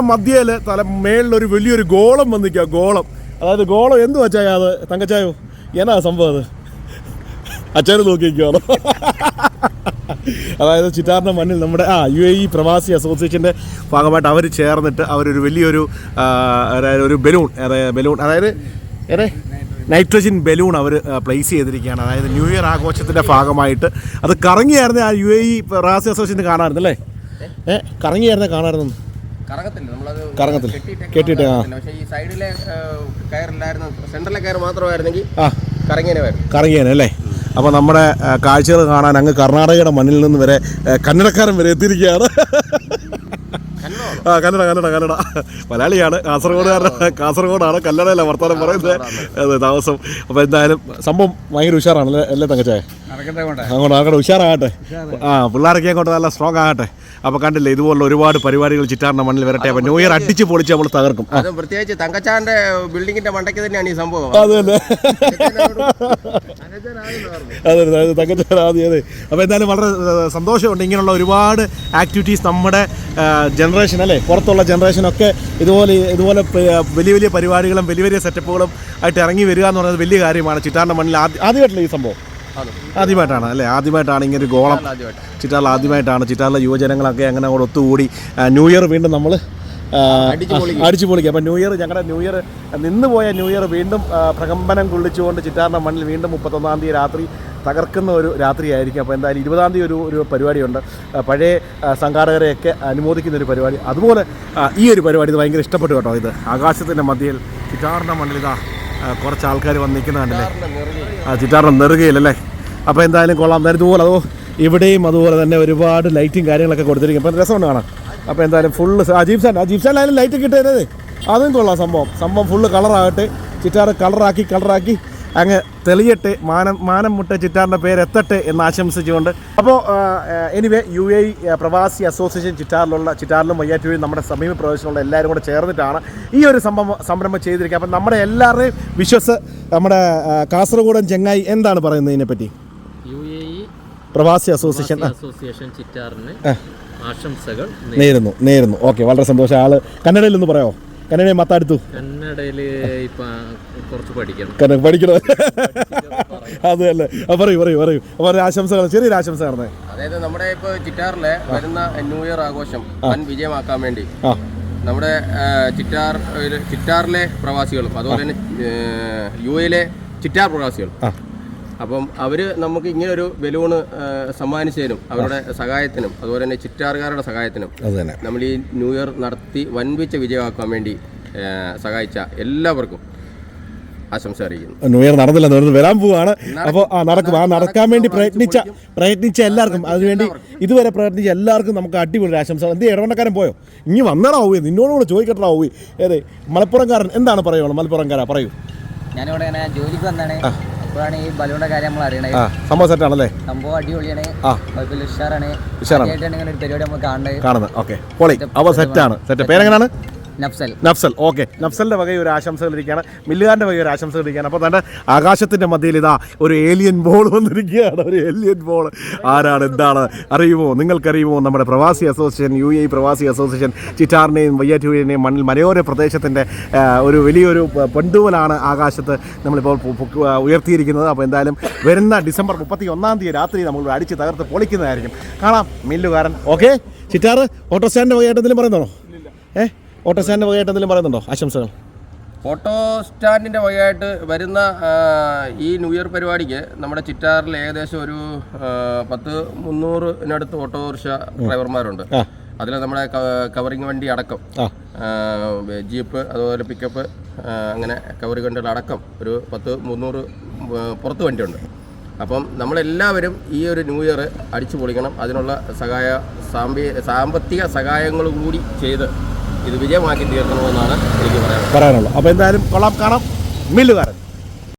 മധ്യയിൽ തല മേളിലൊരു വലിയൊരു ഗോളം വന്നിക്കുക ഗോളം. അതായത് ഗോളം എന്ത് വച്ചായ അത്? തങ്കച്ചായോ? എന്നാ സംഭവം അത്? അച്ഛന് നോക്കിയിരിക്കുകയാണ് അതായത് ചിറ്റാറിന്റെ മണ്ണിൽ നമ്മുടെ ആ യു എ ഇ പ്രവാസി അസോസിയേഷന്റെ ഭാഗമായിട്ട് അവർ ചേർന്നിട്ട് അവരൊരു വലിയൊരു ഒരു ബലൂൺ ബലൂൺ അതായത് ഏറെ? നൈട്രജൻ ബലൂൺ അവർ പ്ലേസ് ചെയ്തിരിക്കുകയാണ്. അതായത് ന്യൂ ഇയർ ആഘോഷത്തിന്റെ ഭാഗമായിട്ട്. അത് കറങ്ങിയായിരുന്നു ആ യു എ ഇ പ്രവാസി അസോസിയേഷൻ അല്ലേ? ഏഹ് കറങ്ങിയായിരുന്നു കാണാറുണ്ട് കറങ്ങത്തില്ല. കെട്ടിയിട്ട്, ആ. കറങ്ങത്തില്ല. പക്ഷേ ഈ സൈഡിലെ കയറില്ലായിരുന്നു സെന്ററിലെ കയർ മാത്രമായിരുന്നെങ്കിൽ ആ. കറങ്ങിയനെ വരും. അല്ലേ? അപ്പോൾ നമ്മുടെ കാഴ്ചകൾ കാണാൻ അങ്ങ് കർണാടകയുടെ മണ്ണിൽ നിന്ന് വരെ കന്നഡക്കാരൻ വരെ എത്തിയിരിക്കുകയാണ്. ആ കന്നഡ കന്നഡ കന്നഡ. മലയാളിയാണ്. കാസർഗോഡുകാരൻ കാസർഗോഡാണ് കല്ലടയല്ല വർത്തമാനം പറയുന്നത് അതെ താമസം. അപ്പോൾ എന്തായാലും സംഭവം ഭയങ്കര ഉഷാറാണ് അല്ലേ അല്ലേ തങ്കച്ചായ അങ്ങോട്ട്. അങ്ങോട്ട് ഉഷാറാകട്ടെ. ആ പിള്ളേരൊക്കെ അങ്ങോട്ട് നല്ല സ്ട്രോങ് ആകട്ടെ. അപ്പോൾ കണ്ടില്ലേ ഇതുപോലുള്ള ഒരുപാട് പരിപാടികൾ ചിറ്റാറിന്റെ മണ്ണിൽ വരട്ടെ. അപ്പോൾ ന്യൂ ഇയർ അടിച്ച് പൊളിച്ച് നമ്മൾ തകർക്കും. അത് പ്രത്യേകിച്ച് തങ്കച്ചാന്റെ ബിൽഡിങ്ങിന്റെ മണ്ടയ്ക്ക് തന്നെയാണ് ഈ സംഭവം. അതെ അതെ അതെ അതെ അതെ തങ്കച്ചാൻ ആദ്യം അതെ. അപ്പോൾ എന്തായാലും വളരെ സന്തോഷമുണ്ട്. ഇങ്ങനെയുള്ള ഒരുപാട് ആക്ടിവിറ്റീസ് നമ്മുടെ ജനറേഷൻ അല്ലേ? പുറത്തുള്ള ജനറേഷനൊക്കെ ഇതുപോലെ ഇതുപോലെ വലിയ വലിയ പരിപാടികളും വലിയ വലിയ സെറ്റപ്പുകളും ആയിട്ട് ഇറങ്ങി വരിക എന്ന് പറയുന്നത് വലിയ കാര്യമാണ്. ചിറ്റാറിന്റെ മണ്ണിൽ ആദ്യ ആദ്യമായിട്ടല്ല ഈ സംഭവം. ആദ്യമായിട്ടാണ് അല്ലേ? ആദ്യമായിട്ടാണ് ഇങ്ങനെ ഒരു ഗോളം. ചിറ്റാറിൽ ആദ്യമായിട്ടാണ് ചിറ്റാറിലെ യുവജനങ്ങളൊക്കെ അങ്ങനെ അങ്ങോട്ട് ഒത്തുകൂടി. ന്യൂ ഇയർ വീണ്ടും നമ്മൾ അടിച്ച് പൊളിക്കും. അടിച്ചു പൊളിക്കുക അപ്പം ന്യൂ ഇയർ ഞങ്ങളുടെ ന്യൂ ഇയർ നിന്ന് പോയ ന്യൂ ഇയർ വീണ്ടും പ്രകമ്പനം കൊള്ളിച്ചുകൊണ്ട് ചിറ്റാറിന്റെ മണ്ണിൽ വീണ്ടും മുപ്പത്തൊന്നാം തീയതി രാത്രി തകർക്കുന്ന ഒരു രാത്രിയായിരിക്കും. അപ്പോൾ എന്തായാലും ഇരുപതാം തീയതി ഒരു ഒരു പരിപാടിയുണ്ട്. പഴയ സംഘാടകരെയൊക്കെ അനുമോദിക്കുന്ന ഒരു പരിപാടി. അതുപോലെ ഈ ഒരു പരിപാടി ഇത് ഭയങ്കര ഇഷ്ടപ്പെട്ടു കേട്ടോ ഇത്. ആകാശത്തിന്റെ മധ്യയിൽ ചിറ്റാറിന്റെ മണ്ണിൽ ഇതാ കുറച്ച് ആൾക്കാർ വന്ന് നിൽക്കുന്ന കണ്ടില്ലേ ആ ചിറ്റാറിന് നെറുകയില്ലല്ലേ അപ്പോൾ എന്തായാലും കൊള്ളാം. എന്തായാലും ഇതുപോലെ അതോ ഇവിടെയും അതുപോലെ തന്നെ ഒരുപാട് ലൈറ്റും കാര്യങ്ങളൊക്കെ കൊടുത്തിരിക്കും. അപ്പം രസമുണ്ട് കാണാം അപ്പോൾ എന്തായാലും ഫുള്ള് അജീബ് സാൻ അജീബ് സാനിലായാലും ലൈറ്റ് കിട്ടരുത് അതും? കൊള്ളാം സംഭവം. സംഭവം ഫുള്ള് കളറാകട്ടെ ചിറ്റാറ് കളറാക്കി കളറാക്കി അങ്ങ് തെളിയട്ടെ മാനം മാനം മുട്ട ചിറ്റാറിന്റെ പേര് എത്തട്ടെ എന്ന് ആശംസിച്ചുകൊണ്ട്. അപ്പോൾ എനിവേ യു എ പ്രവാസി അസോസിയേഷൻ ചിറ്റാറിലുള്ള ചിറ്റാറിലും വയ്യാറ്റൂരും നമ്മുടെ സമീപ പ്രദേശങ്ങളുള്ള എല്ലാവരും കൂടെ ചേർന്നിട്ടാണ് ഈ ഒരു സംഭവം സംരംഭം ചെയ്തിരിക്കുക അപ്പം നമ്മുടെ എല്ലാവരുടെയും വിശ്വസ് നമ്മുടെ കാസർഗോഡൻ ചെങ്ങായി എന്താണ് പറയുന്നത് ഇതിനെപ്പറ്റി? യു എ പ്രവാസി അസോസിയേഷൻ അസോസിയേഷൻ ചിറ്റാറിന് ആശംസകൾ നേരുന്നു നേരുന്നു. ഓക്കെ വളരെ സന്തോഷം. ആൾ കന്നഡയിൽ ഒന്ന് പറയാമോ കന്നഡയെ മത്താടുത്തു. കന്നഡയിൽ ഇപ്പൊ കുറച്ച് പഠിക്കണം. അത് തന്നെ ആ, പറയൂ പറയൂ പറയൂ. അപ്പോൾ ഒരു ആശംസകൾ ചെറിയൊരു ആശംസ നടന്നേ അതായത് നമ്മുടെ ഇപ്പൊ ചിറ്റാറിലെ വരുന്ന ന്യൂ ഇയർ ആഘോഷം വൻ വിജയമാക്കാൻ വേണ്ടി. ആ. നമ്മുടെ ആ, ചിറ്റാർ ഒരു ചിറ്റാറിലെ പ്രവാസികളും അതുപോലെ തന്നെ യു എയിലെ ചിറ്റാർ പ്രവാസികളും ആ. അപ്പം അവർ നമുക്ക് ഇങ്ങനൊരു ബലൂണ് സമ്മാനിച്ചതിനും അവരുടെ സഹായത്തിനും അതുപോലെ തന്നെ ചിറ്റാറുകാരുടെ സഹായത്തിനും നമ്മൾ ഈ ന്യൂ ഇയർ നടത്തി വൻപിച്ച വിജയമാക്കാൻ വേണ്ടി സഹായിച്ച എല്ലാവർക്കും ആശംസ അറിയിക്കുന്നു. ന്യൂ ഇയർ നടന്നില്ല നടന്ന് വരാൻ പോവാണ്. അപ്പോൾ ആ നടക്കും ആ നടക്കാൻ വേണ്ടി പ്രയത്നിച്ച പ്രയത്നിച്ച എല്ലാവർക്കും അതിനുവേണ്ടി ഇതുവരെ പ്രയത്നിച്ച എല്ലാവർക്കും നമുക്ക് അടിപൊളി ആശംസകൾ. എന്ത് ഇടവണ്ണക്കാരൻ പോയോ? ഇനി വന്നടാ പോയി നിന്നോടുകൂടെ ചോദിക്കട്ടാ പോയി ഏതെ മലപ്പുറംകാരൻ എന്താണ് പറയുള്ളൂ മലപ്പുറംകാരാ പറയൂ. ഞാനിവിടെ ജോലിക്ക് വന്നാണ്. അപ്പോഴാണ് ഈ ബലൂണിന്റെ കാര്യം നമ്മൾ അറിയണത്. ആ സംഭവം സെറ്റാണല്ലേ സംഭവം അടിപൊളിയാണ്. ആ. കുഴപ്പമില്ല ഉഷാറാണ്. ഉഷാറാണ്. ആദ്യമായിട്ടാണ് ഇങ്ങനെ ഒരു പരിപാടി നമ്മൾ കാണുന്നത്. കാണുന്നത്. ഓക്കെ പൊളി. അപ്പോൾ സെറ്റാണ് സെറ്റ് പേരെങ്ങനെയാണ് നഫ്സൽ. നഫ്സൽ. ഓക്കെ. നഫ്സലിന്റെ വകയിൽ ഒരു ആശംസകൾ ഇരിക്കുകയാണ്. മില്ലുകാരന്റെ വകയിൽ ഒരു ആശംസകൾ ഇരിക്കുകയാണ്. അപ്പോൾ തന്നെ ആകാശത്തിന്റെ മധ്യയിൽ ഇതാ ഒരു ഏലിയൻ ബോൾ വന്നിരിക്കുകയാണ്. ഒരു ഏലിയൻ ബോൾ ആരാണ്? എന്താണ്? അറിയുമോ? നിങ്ങൾക്കറിയുമോ? നമ്മുടെ പ്രവാസി അസോസിയേഷൻ യു എ പ്രവാസി അസോസിയേഷൻ ചിറ്റാറിനെയും വയ്യാറ്റൂരിനെയും മണ്ണിൽ മലയോര പ്രദേശത്തിന്റെ ഒരു വലിയൊരു പെണ്ടുവലാണ് ആകാശത്ത് നമ്മളിപ്പോൾ ഉയർത്തിയിരിക്കുന്നത്. അപ്പോൾ എന്തായാലും വരുന്ന ഡിസംബർ മുപ്പത്തി ഒന്നാം തീയതി രാത്രി നമ്മൾ അടിച്ച് തകർത്ത് പൊളിക്കുന്നതായിരിക്കും. കാണാം മില്ലുകാരൻ. ഓക്കെ? ചിറ്റാറ് ഓട്ടോ സ്റ്റാൻഡിന്റെ വകയായിട്ട് എന്തെങ്കിലും പറയുന്നോ ഏ? ഓട്ടോ സ്റ്റാൻഡിന്റെ വകയായിട്ട് എന്തെങ്കിലും പറയുന്നുണ്ടോ? ആശംസകൾ. ഓട്ടോ സ്റ്റാൻഡിന്റെ വകയായിട്ട് വരുന്ന ഈ ന്യൂ ഇയർ പരിപാടിക്ക് നമ്മുടെ ചിറ്റാറിൽ ഏകദേശം ഒരു പത്ത് മുന്നൂറിനടുത്ത് ഓട്ടോറിക്ഷ ഡ്രൈവർമാരുണ്ട്. അതിൽ നമ്മുടെ കവറിങ് വണ്ടി അടക്കം ജീപ്പ് അതുപോലെ പിക്കപ്പ് അങ്ങനെ കവറിങ് വണ്ടികൾ അടക്കം ഒരു പത്ത് മുന്നൂറ് പുറത്ത് വണ്ടിയുണ്ട്. അപ്പം നമ്മളെല്ലാവരും ഈ ഒരു ന്യൂ ഇയർ അടിച്ചു പൊളിക്കണം. അതിനുള്ള സഹായ സാമ്പി സാമ്പത്തിക സഹായങ്ങൾ കൂടി ചെയ്ത് ഇത് വിജയമാക്കി തീർക്കണമെന്നാണ് എനിക്ക് പറയാനുള്ളത്. പറയാനുള്ളൂ അപ്പോൾ എന്തായാലും കൊള്ളാം. കാണാം. മില്ലുകാരൻ